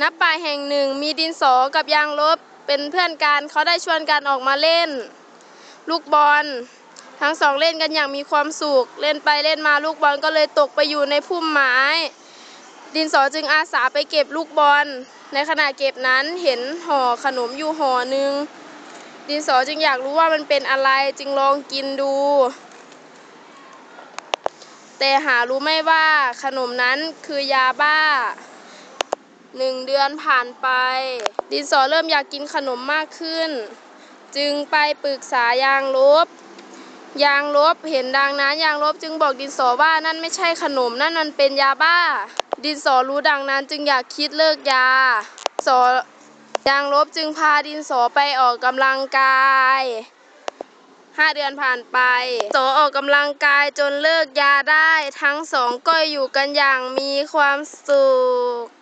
ณป่าแห่งหนึ่งมีดินสอกับยางลบเป็นเพื่อนกันเขาได้ชวนกันออกมาเล่น ลูกบอล ทั้งสองเล่นกันอย่างมีความสุข เล่นไปเล่นมาลูกบอลก็เลยตกไปอยู่ในพุ่มไม้ ดินสอจึงอาสาไปเก็บลูกบอล ในขณะเก็บนั้นเห็นห่อขนมอยู่ห่อหนึ่งดินสอจึงอยากรู้ว่ามันเป็นอะไรจึงลองกินดู แต่หารู้ไม่ว่าขนมนั้นคือยาบ้า หนึ่งเดือนผ่านไป ดินสอเริ่มอยากกินขนมมากขึ้น จึงไปปรึกษายางลบ ยางลบเห็นดังนั้นยางลบจึงบอกดินสอว่านั่นไม่ใช่ขนมนั่นมันเป็นยาบ้า ดินสอรู้ดังนั้นจึงอยากคิดเลิกยาสอยางลบจึงพาดินสอไปออกกำลังกายห้าเดือนผ่านไป สอออกกำลังกายจนเลิกยาได้ ทั้งสองก็อยู่กันอย่างมีความสุข